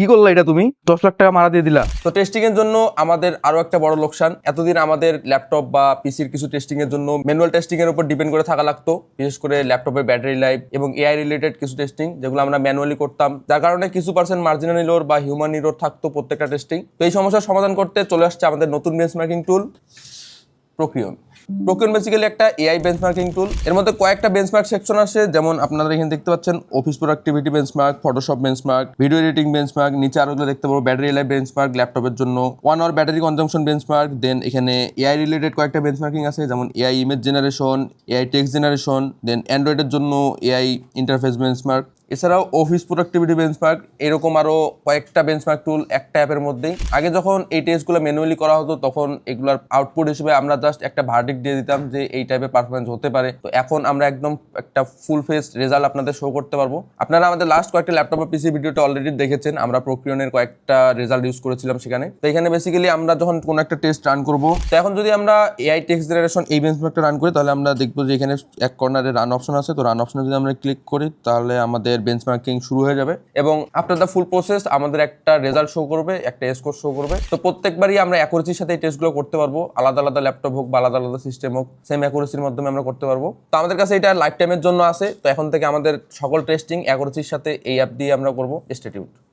কি করলা এটা তুমি? দশ লাখ টাকা মারা দিয়ে দিলা। তো টেস্টিং এর জন্য আমাদের আরও একটা বড় লোকসান। এতদিন আমাদের ল্যাপটপ বা পিসির কিছু টেস্টিং এর জন্য ম্যানুয়াল টেস্টিং এর উপর ডিপেন্ড করে থাকা লাগতো, বিশেষ করে ল্যাপটপের ব্যাটারি লাইফ এবং এআই রিলেটেড কিছু টেস্টিং যেগুলো আমরা ম্যানুয়ালি করতাম। যার কারণে কিছু পার্সেন্ট মার্জিনাল ইলোর বা হিউম্যান ইলোর থাকতো প্রত্যেকটা টেস্টিং তো এই সমস্যার সমাধান করতে চলে আসছে আমাদের নতুন benchmarking tool Procyon Procyon basically একটা এআই বেঞ্চমার্কিং টুল এর মধ্যে কয়েকটা বেঞ্চমার্ক সেকশন আছে যেমন আপনারা এখানে দেখতে পাচ্ছেন office productivity benchmark Photoshop benchmark video editing benchmark নিচে আরও গুলো দেখতে পাবো ব্যাটারি লাইফ বেঞ্চমার্ক ল্যাপটপের জন্য one hour battery consumption benchmark then এখানে এআই রিলেটেড কয়েকটা বেঞ্চমার্কিং আছে, যেমন AI image generation AI text generation then অ্যান্ড্রয়েডের জন্য এআই ইন্টারফেস বেঞ্চমার্ক এছাড়াও অফিস প্রোডাক্টিভিটি বেঞ্চমার্ক এরকম আরও কয়েকটা বেঞ্চমার্ক টুল একটা অ্যাপের মধ্যেই। আগে যখন এই টেস্টগুলো ম্যানুয়ালি করা হতো, তখন এগুলোর আউটপুট হিসেবে আমরা জাস্ট একটা ভার্ডিক দিয়ে দিতাম যে এই টাইপের পারফরমেন্স হতে পারে। তো এখন আমরা একদম একটা ফুল ফেস রেজাল্ট আপনাদের শো করতে পারব। আপনারা আমাদের লাস্ট কয়েকটা ল্যাপটপ বা পিসি ভিডিওটা অলরেডি দেখেছেন। আমরা প্রক্রিয়নের কয়েকটা রেজাল্ট ইউজ করেছিলাম সেখানে। তো এখানে বেসিক্যালি আমরা যখন কোনো একটা টেস্ট রান করব, তো এখন যদি আমরা এআই টেক্স জেনারেশন এই বেঞ্চ বেঞ্চমার্কটা রান করি, তাহলে আমরা দেখব যে এখানে এক কর্নারে রান অপশন আছে। তো রান অপশনে যদি আমরা ক্লিক করি, তাহলে আমাদের বেঞ্চমার্কিং শুরু হয়ে যাবে। এবং আফটার দ্য ফুল প্রসেস আমাদের একটা রেজাল্ট শো করবে, একটা স্কোর শো করবে। তো প্রত্যেকবারই আমরা অ্যাকুরেসির সাথে এই টেস্টগুলো করতে পারব। আলাদা আলাদা ল্যাপটপ হোক বা আলাদা আলাদা সিস্টেম হোক সেম অ্যাকুরেসির মাধ্যমে আমরা করতে পারব। তো আমাদের কাছে এটা লাইফ টাইমের জন্য আছে। তো এখন থেকে আমাদের সকল টেস্টিং অ্যাকুরেসির সাথে এই অ্যাপ দিয়ে আমরা করব। স্টেটিউট